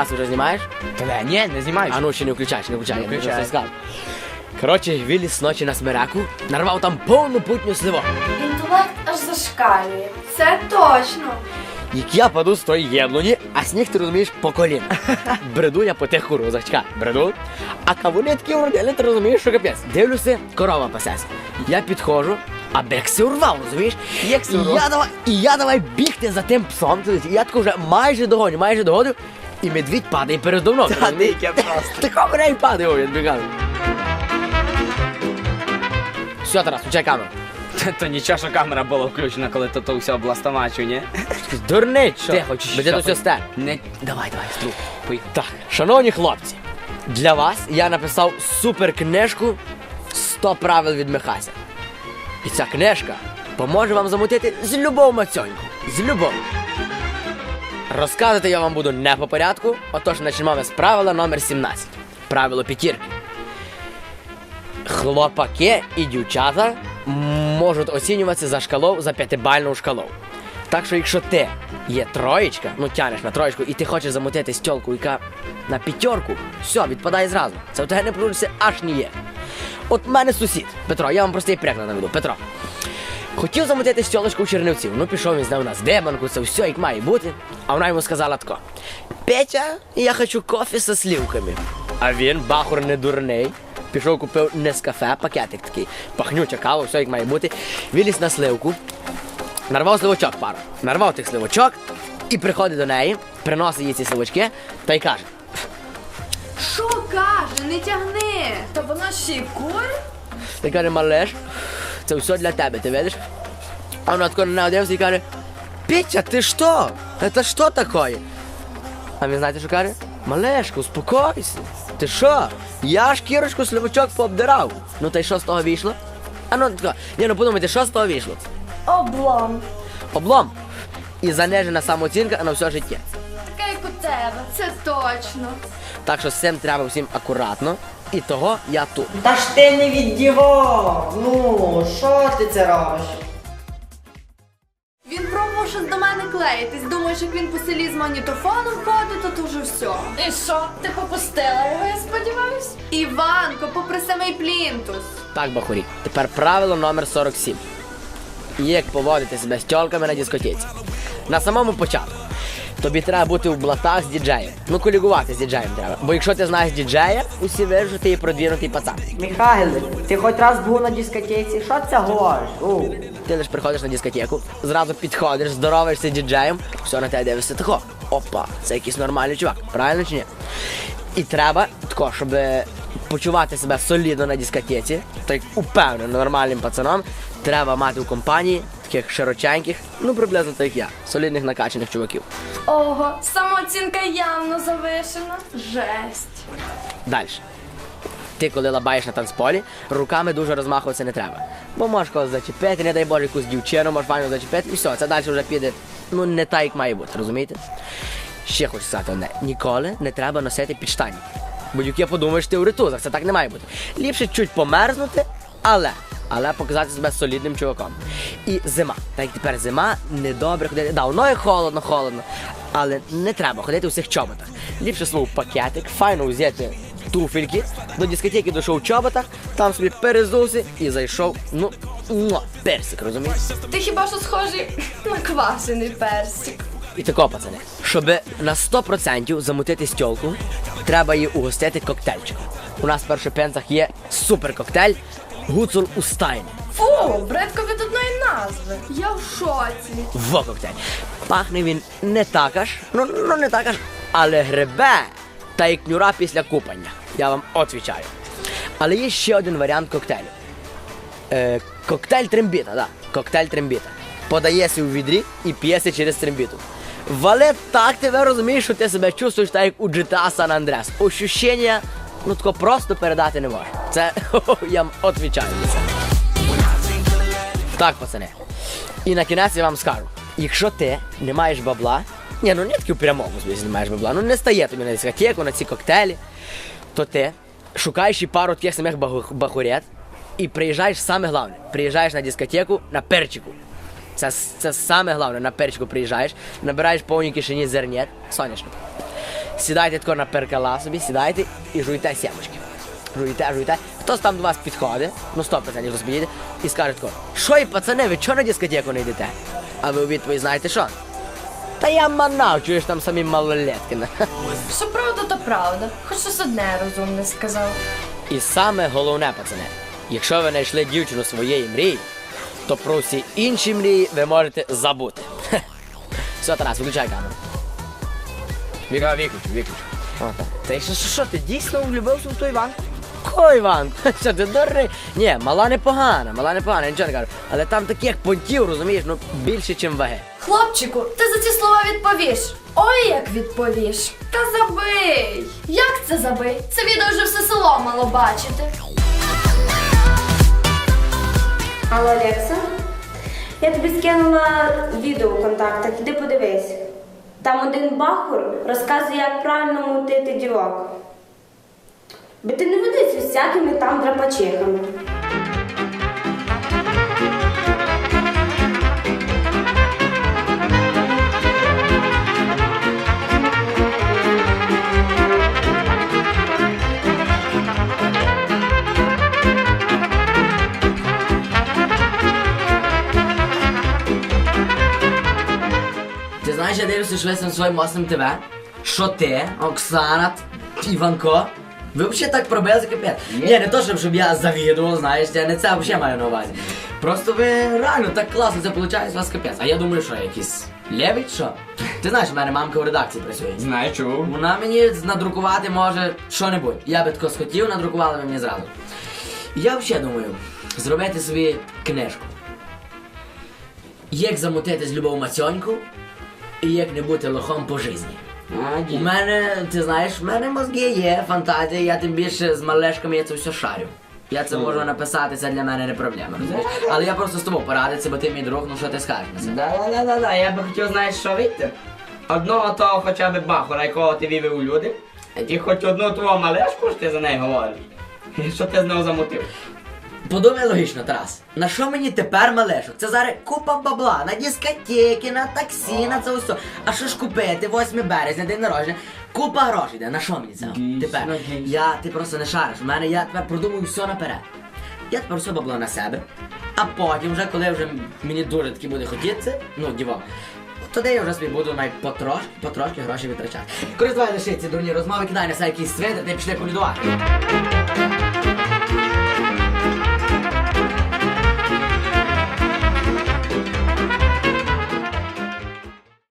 Тарас вже знімаєш? Та ні, не знімай. А ну ще не включай, ще не включай, Не я тобі включай. Коротше, виліз ночі на смиряку, нарвав там повну путню сливу. Інтелект аж зашкалює. Це точно. Як я паду з тої єблоні, а сніг, ти розумієш, по коліна. Бреду я по тих курузах, чекай, бреду. А кавуни такі уродили, ти розумієш, що капець. Дивлюся, корова пасеться. Я підходжу, а бек се урвав, розумієш? Як се і урвав? я давай, і я давай бігти за тим псом. І я тако вже майже догоню, майже догоню. І медвідь падає передо мною. Та дике просто. Тако мене і падає, о, він бігав. Все, Тарас, включай камеру. Та То нічого, що камера була включена, коли то, то все областомачу, ні? Дурний, Що? ти хочеш, Що? бо ти то все стер. Не... Давай, давай, стру. Так, шановні хлопці, для вас я написав супер книжку 100 правил від Михася. І ця книжка поможе вам замутити з любов мацьоньку. З любов. Розказувати я вам буду не по порядку, отож почнемо з правила номер 17. Правило п'ятірки. Хлопаки і дівчата можуть оцінюватися за шкалою за п'ятибальну шкалу. Так що, якщо ти є троєчка, ну тянеш на троєчку, і ти хочеш замутити стілку, яка на п'ятерку, все, відпадає зразу. Це у тебе не пройдеться аж ніяк. От в мене сусід, Петро, я вам простий приклад наведу. Петро. Хотів замутити стілочку у Чернівців. Ну пішов він з нею на здебанку, це все як має бути. А вона йому сказала тако: Петя, я хочу кофе зі сливками. А він, бахур не дурний, пішов купив Нескафе, пакетик такий, пахнюча кава, все як має бути. Виліз на сливку, нарвав сливочок пару. Нарвав тих сливочок і приходить до неї, приносить їй ці сливочки та й каже: Що каже, не тягни. Та вона ще й кур? Ти каже, малеш, це все для тебе, ти видиш? А вона тако на неї і каже, Петя, ти що? Це що таке? А він знаєте, що каже? Малешко, успокойся. Ти що? Я ж кірочку сливочок пообдирав. Ну та й що з того вийшло? А ну тако, ні, ну подумайте, що з того вийшло? Облом. Облом і занижена самооцінка на все життя. Така як у тебе, це точно. Так що з цим треба всім акуратно. І того я тут. Та ж ти не віддівав. Ну, що ти це робиш? До клеїтись. Думаєш, як він по селі з магнітофоном ходить, то то вже все. І що, ти попустила його, я сподіваюсь? Іванко, попри самий плінтус. Так, бахурі. Тепер правило номер 47. Як поводити себе з тьолками на дискотеці. На самому початку. Тобі треба бути в блатах з діджеєм. Ну, колігувати з діджеєм треба. Бо якщо ти знаєш діджея, усі вижу, ти є продвинутий пацан. Михайлик, ти хоч раз був на дискотеці? Що це говориш? У. Ти лиш приходиш на дискотеку, зразу підходиш, здороваєшся з діджеєм, все на тебе дивишся тако. Опа, це якийсь нормальний чувак, правильно чи ні? І треба тако, щоб почувати себе солідно на дискотеці, так упевнено нормальним пацаном, треба мати в компанії таких широченьких, ну приблизно так як я, солідних накачаних чуваків. Ого, самооцінка явно завишена. Жесть. Далі. Ти, коли лабаєш на танцполі, руками дуже розмахуватися не треба. Бо можеш когось зачепити, не дай Боже, якусь дівчину можеш файно зачепити, і все, це далі вже піде, ну не так, як має бути, розумієте? Ще хочу сказати одне: ніколи не треба носити підштані. Будь-яке подумаєш, ти у ритузах, це так не має бути. Ліпше чуть померзнути, але. Але показати себе солідним чуваком. І зима. Так як тепер зима, недобре ходити. Да, воно і холодно, холодно. Але не треба ходити у всіх чоботах. Ліпше свій пакетик, файно взяти туфельки, до дискотеки дійшов в чоботах, там собі перезувся і зайшов, ну, муа, персик, розумієш? Ти хіба що схожий на квашений персик? І тако, пацани, щоб на 100% замутити стілку, треба її угостити коктейльчиком. У нас в першопенцях є супер коктейль Гуцул у стайні. Фу, бредко від одної назви. Я в шоці. Во коктейль. Пахне він не так аж, ну, ну не так аж, але гребе та як нюра після купання. Я вам отвічаю. Але є ще один варіант коктейлю. Е, коктейль трембіта, да. Коктейль трембіта. Подаєся у відрі і п'єся через трембіту. Вале так тебе розумієш, що ти себе чувствуєш так, як у GTA San Andreas. Ощущення, ну тако просто передати не можна. Це я вам це. Так, пацани. І на кінець я вам скажу: якщо ти не маєш бабла, ні, ну не тільки в прямому смислі не маєш бабла, ну не стає тобі на дискотеку, на ці коктейлі, то ти шукаєш і пару таких самих бахурет і приїжджаєш саме головне. Приїжджаєш на дискотеку на перчику. Це, це саме головне, на перчику приїжджаєш, набираєш повні кишені зернєт, соняшник. сідайте тако на перкала собі, сідайте і жуйте сімочки. Жуйте, жуйте. Хтось там до вас підходить, ну 100% хтось і скаже тако, що і пацани, ви чого на дискотеку не йдете? А ви у відповідь знаєте що? Та я манав, чуєш там самі малолетки. Що правда, то правда. Хоч щось одне розумне сказав. І саме головне, пацани, якщо ви знайшли дівчину своєї мрії, то про всі інші мрії ви можете забути. Все, Тарас, виключай камеру. Віка, виключу, виключу. Та що, що, що, ти дійсно влюбився в ту Іван? Ко Іван? Що ти дурний? Ні, мала непогана, мала непогана, я нічого не кажу. Але там таких понтів, розумієш, ну більше, ніж ваги. Хлопчику, ти за ці слова відповіш. Ой, як відповіш. Та забий! Як це забий? Це відео вже все село мало бачити. Алло, Олекса? Я тобі скинула відео в контактах, іди подивись. Там один бахур розказує, як правильно мутити дівок. Би ти не водись з всякими там драпачихами. Ти знаєш, я дивлюся швидко на своїм власним ТВ, що ти, Оксана, Іванко, ви взагалі так пробили капець. Ні, не то, щоб, щоб я завідував, знаєш, я не це взагалі маю на увазі. Просто ви реально так класно це виходить у вас капець. А я думаю, що якийсь левий, що? Ти знаєш, у мене мамка в редакції працює. Знаю, чув. Вона мені надрукувати може що-небудь. Я би тако схотів, надрукувала мені зразу. Я взагалі думаю, зробити собі книжку. Як замутити з любов мацьоньку і як не бути лохом по житті. У мене, ти знаєш, в мене мозги є, фантазія, я тим більше з малешками я це все шарю. Я це можу написати, це для мене не проблема. розумієш? Але я просто з тобою порадитися, бо ти мій друг, ну що ти скажеш на це? Да-да-да-да, я би хотів, знаєш, що вийти? Одного того хоча б бахура, якого ти вивів у люди, і хоч одну твого малешку, що ти за неї говориш. Що ти знову замутив? Подумай логічно, Тарас. На що мені тепер малешок? Це зараз купа бабла на дискотеки, на таксі, на це усе. А що ж купити 8 березня, день народження? Купа грошей йде. На що мені це? Дійсно, Тепер. дійсно. Я, ти просто не шариш. У мене я тепер продумую все наперед. Я тепер все бабло на себе, а потім вже, коли вже мені дуже таки буде хотітися, ну, дівок, тоді я вже собі буду навіть потрошки, потрошки гроші витрачати. Користувай лише ці дурні розмови, кидай на себе якісь свити, та пішли колядувати.